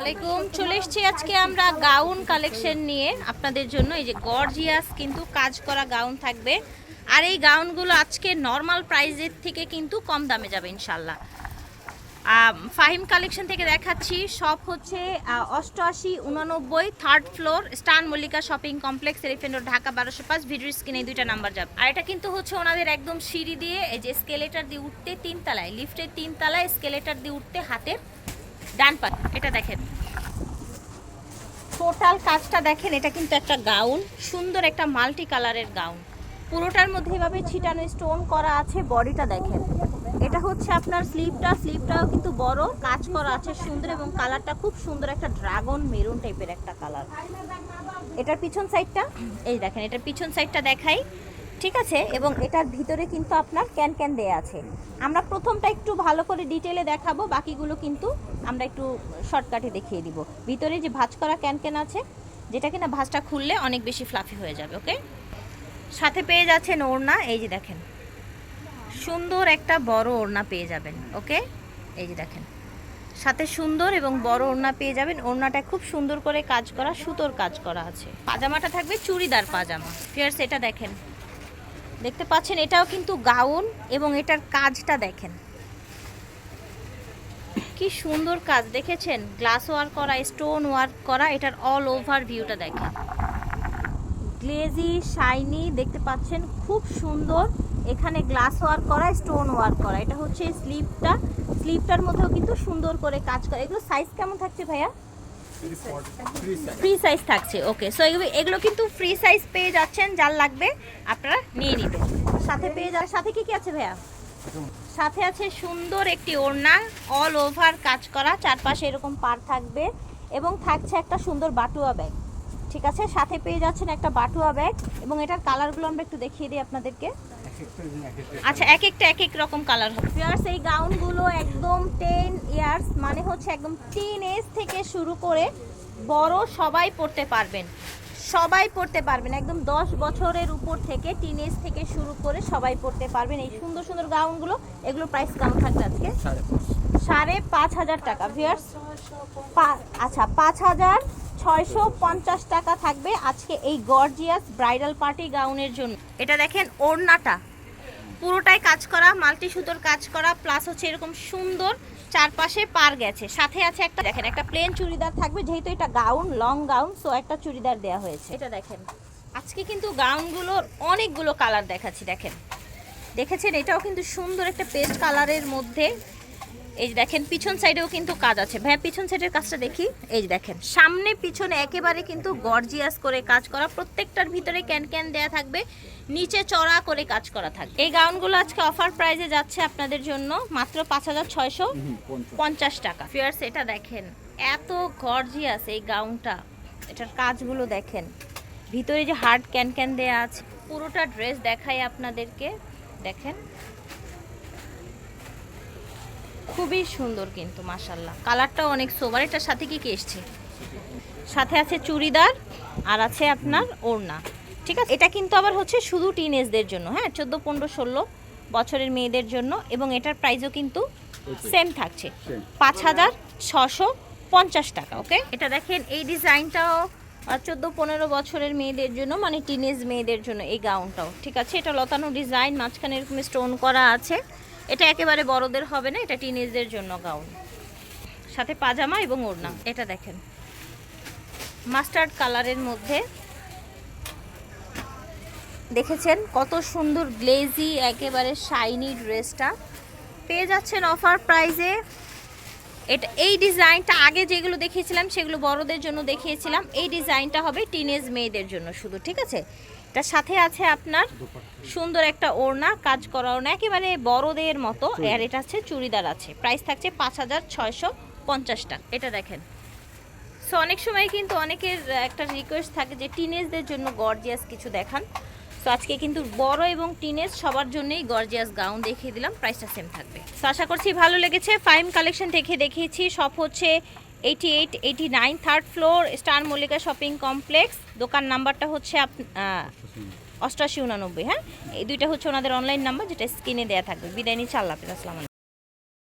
আলাইকুম চলে এসেছি আজকে আমরা গাউন কালেকশন নিয়ে। আপনাদের জন্য এই যে গর্জিয়াস কিন্তু কাজ করা গাউন থাকবে। আর এই গাউনগুলো আজকে নর্মাল প্রাইসের থেকে কিন্তু কম দামে যাবে ইনশাল্লাহ ফাহিম কালেকশন থেকে দেখাচ্ছি, সব হচ্ছে অষ্টআশি, উননব্বই, থার্ড ফ্লোর, স্টান Mallika shopping complex, Elephant Dhaka বারোশো পাঁচ ভিডিও স্ক্রিনে দুইটা নাম্বার যাবে। আর এটা কিন্তু হচ্ছে ওনাদের একদম সিঁড়ি দিয়ে, এই যে স্কেলেটার দিয়ে উঠতে তিন তলায় লিফটের তিন তলায় স্কেলেটার দিয়ে উঠতে হাতের ডান পা, এটা দেখেন। টোটাল কাজটা দেখেন, এটা কিন্তু একটা গাউন সুন্দর একটা মাল্টি কালারের গাউন পুরোটার মধ্যে এভাবে ছিটানো স্টোন করা আছে, বডিটা দেখেন। এটা হচ্ছে আপনার স্লিভটা স্লিভটাও কিন্তু বড়, কাজ করা আছে সুন্দর এবং কালারটা খুব সুন্দর একটা ড্রাগন মেরুন টাইপের একটা কালার এটার পিছন সাইডটা এই দেখেন, এটার পিছন সাইডটা দেখাই। ঠিক আছে? এবং এটার ভিতরে কিন্তু আপনার ক্যান ক্যান দেয়া আছে। আমরা প্রথমটা একটু ভালো করে ডিটেলে দেখাবো, বাকিগুলো কিন্তু আমরা একটু শর্টকাটে দেখিয়ে দিব। ভিতরে যে ভাজ করা ক্যান ক্যান আছে, যেটা কিনা ভাজটা খুললে অনেক বেশি ফ্লাফি হয়ে যাবে ওকে সাথে পেয়ে যাচ্ছেন ওড়না, এই যে দেখেন। সুন্দর একটা বড় ওড়না পেয়ে যাবেন ওকে এই যে দেখেন। সাথে সুন্দর এবং বড় ওড়না পেয়ে যাবেন। ওড়নাটা খুব সুন্দর করে কাজ করা, সুতোর কাজ করা আছে। পাজামাটা থাকবে চুড়িদার পাজামা। ফিয়ার্স এটা দেখেন। দেখতে পাচ্ছেন, এটাও কিন্তু গাউন এবং এটার কাজটা দেখেন। কি সুন্দর কাজ, দেখেছেন? গ্লাস ওয়ার্ক করা স্টোন ওয়ার্ক করা, এটার অল ওভার ভিউটা দেখেন। গ্লেজি শাইনি দেখতে পাচ্ছেন? খুব সুন্দর। এখানে গ্লাস ওয়ার্ক করা স্টোন ওয়ার্ক করা। এটা হচ্ছে স্লিপটা স্লিপটার মধ্যেও কিন্তু সুন্দর করে কাজ করা। এগুলো সাইজ কেমন থাকছে ভাইয়া? ফ্রি সাইজ থাকছে ওকে সো এগুলো কিন্তু ফ্রি সাইজ পেয়ে যাচ্ছেন যার লাগবে আপনারা নিয়ে নেবেন সাথে পেয়ে যাওয়ার সাথে কি কি আছে ভাইয়া? সাথে আছে সুন্দর একটি ওড়না অল ওভার কাজ করা চারপাশে এরকম পার থাকবে এবং থাকছে একটা সুন্দর বাটুয়া ব্যাগ ঠিক আছে? সাথে পেয়ে যাচ্ছেন একটা বাটুয়া ব্যাগ এবং এটার কালারগুলো আমরা একটু দেখিয়ে দিই আপনাদেরকে। আচ্ছা এক একটা এক এক রকম কালার হবে। ইয়ার্স এই গাউনগুলো একদম টেন ইয়ার্স মানে হচ্ছে একদম টিন এজ থেকে শুরু করে বড় সবাই পড়তে পারবেন। সবাই পড়তে পারবেন একদম দশ বছরের উপর থেকে টিন এজ থেকে শুরু করে সবাই পড়তে পারবেন। এই সুন্দর সুন্দর গাউনগুলো এগুলো প্রাইস কেমন থাকবে আজকে? সাড়ে পাঁচ। হাজার টাকা ভিয়ার্স আচ্ছা পাঁচ হাজার ছয়শো পঞ্চাশ টাকা থাকবে আজকে এই গর্জিয়াস ব্রাইডাল পার্টি গাউনের জন্য। এটা দেখেন ওড়নাটা। পুরোটাই কাজ করা মাল্টি সুতোর কাজ করা প্লাস হচ্ছে এরকম সুন্দর চারপাশে পার গেছে। সাথে আছে একটা, দেখেন, একটা প্লেন চুড়িদার থাকবে, যেহেতু এটা গাউন লং গাউন সো একটা চুড়িদার দেওয়া হয়েছে। এটা দেখেন, আজকে কিন্তু গাউনগুলোর অনেকগুলো কালার দেখাচ্ছি, দেখেন। দেখেছেন? এটাও কিন্তু সুন্দর একটা পেস্ট কালারের মধ্যে এই যে দেখেন পিছন সাইডেও কিন্তু কাজ আছে। ভাই পিছন সাইডের কাজটা দেখি। এই যে দেখেন সামনে পিছনে একেবারে কিন্তু গর্জিয়াস করে কাজ করা প্রত্যেকটার ভিতরে ক্যান ক্যান দেয়া থাকবে নিচে চড়া করে কাজ করা থাকবে। এই গাউনগুলো আজকে অফার প্রাইজে যাচ্ছে আপনাদের জন্য মাত্র পাঁচ হাজার ছয়শো পঞ্চাশ। টাকা। ফিয়ার্স এটা দেখেন এত গর্জিয়াস এই গাউনটা এটার কাজগুলো দেখেন ভিতরে যে হার্ড ক্যান ক্যান দেয়া আছে পুরোটা ড্রেস দেখাই আপনাদেরকে। দেখেন খুবই সুন্দর কিন্তু মাসাল্লাহ কালারটাও অনেক সোবার এটার সাথে কি কি এসছে? সাথে আছে চুড়িদার আর আছে আপনার ওড়না। ঠিক আছে? এটা কিন্তু আবার হচ্ছে শুধু টিনেজদের জন্য হ্যাঁ? চোদ্দ পনেরো ষোলো বছরের মেয়েদের জন্য এবং এটার প্রাইসও কিন্তু সেম থাকছে। পাঁচ হাজার ছশো পঞ্চাশ টাকা ওকে এটা দেখেন এই ডিজাইনটাও চোদ্দ পনেরো বছরের মেয়েদের জন্য মানে টিনেজ মেয়েদের জন্য এই গাউনটাও ঠিক আছে? এটা লতানো ডিজাইন মাঝখানে এরকম স্টোন করা আছে। এটা একেবারে বড়দের হবে না, এটা টিনেজদের জন্য গাউন সাথে পাজামা এবং ওড়না, এটা দেখেন। মাস্টার্ড কালারের মধ্যে দেখেছেন কত সুন্দর গ্লেজি একেবারে শাইনি ড্রেসটা পেয়ে যাচ্ছেন অফার প্রাইজে এটা এই ডিজাইনটা আগে যেগুলো দেখিয়েছিলাম সেগুলো বড়দের জন্য দেখিয়েছিলাম। এই ডিজাইনটা হবে টিনেজ মেয়েদের জন্য শুধু ঠিক আছে? তার সাথে আছে আপনার সুন্দর একটা ওড়না কাজ করা ওড়না একেবারে বড়দের মতো। আর এটা আছে চুড়িদার আছে। প্রাইস থাকছে পাঁচ হাজার ছয়শো পঞ্চাশ টাকা। এটা দেখেন। সো অনেক সময় কিন্তু অনেকের একটা রিকোয়েস্ট থাকে যে টিনেজদের জন্য গর্জিয়াস কিছু দেখান। তো আজকে কিন্তু বড় এবং টিনেজ সবার জন্যই গর্জিয়াস গাউন দেখিয়ে দিলাম প্রাইসটা সেম থাকবে। সো আশা করছি ভালো লেগেছে ফাইম কালেকশন দেখে দেখিয়েছি। সব হচ্ছে eighty eight eighty nine third floor star Mallika shopping complex দোকান নাম্বারটা হচ্ছে আপ অষ্টাশি উনানব্বই হ্যাঁ? এই দুইটা হচ্ছে ওনাদের অনলাইন নাম্বার যেটা স্ক্রিনে দেওয়া থাকবে। বিদায় নিচ্ছে, আল্লাহ হাফিজ, আসসালাম